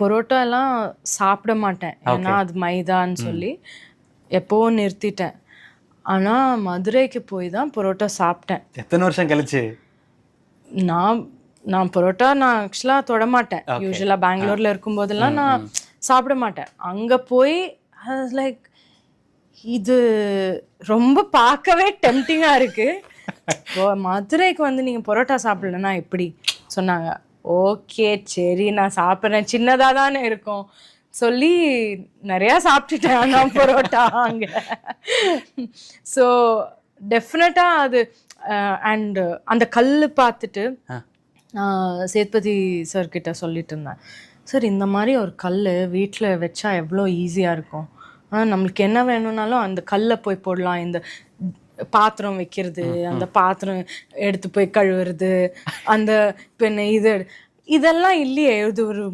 பரோட்டா எல்லாம் சாப்பிட மாட்டேன் ஏன்னா அது மைதான்னு சொல்லி எப்போவோ நிறுத்திட்டேன். ஆனா மதுரைக்கு போய் தான் பரோட்டா சாப்பிட்டேன். எத்தனை வருஷம் கழிச்சு? நான் நான் பரோட்டா நான் ஆக்சுவலாக தொட மாட்டேன் யூஸ்வலாக பெங்களூர்ல இருக்கும்போதெல்லாம் நான் சாப்பிட மாட்டேன் அங்க போய் லைக் இது ரொம்ப பார்க்கவே டெம்டிங்காக இருக்கு. இப்போ மதுரைக்கு வந்து நீங்க பரோட்டா சாப்பிடலன்னா எப்படி? சொன்னாங்க. ஓகே சரி நான் சாப்பிட்றேன். சின்னதாக தானே இருக்கும். சொல்லி நிறையா சாப்பிட்டுட்டேன் நான் பரோட்டா அங்கே. ஸோ டெஃபினட்டாக அது அண்ட் அந்த கல் பார்த்துட்டு சேத்பதி சார் கிட்ட சொல்லிட்டு இருந்தேன். சார் இந்த மாதிரி ஒரு கல் வீட்டில் வச்சா எவ்வளோ ஈஸியாக இருக்கும்? ஆனால் நம்மளுக்கு என்ன வேணும்னாலும் அந்த கல்லை போய் போடலாம். இந்த பாத்திரம் வைக்கிறது அந்த பாத்திரம் எடுத்து போய் கழுவுறது அந்த என்ன இது இதெல்லாம் இல்லையே. இது ஒரு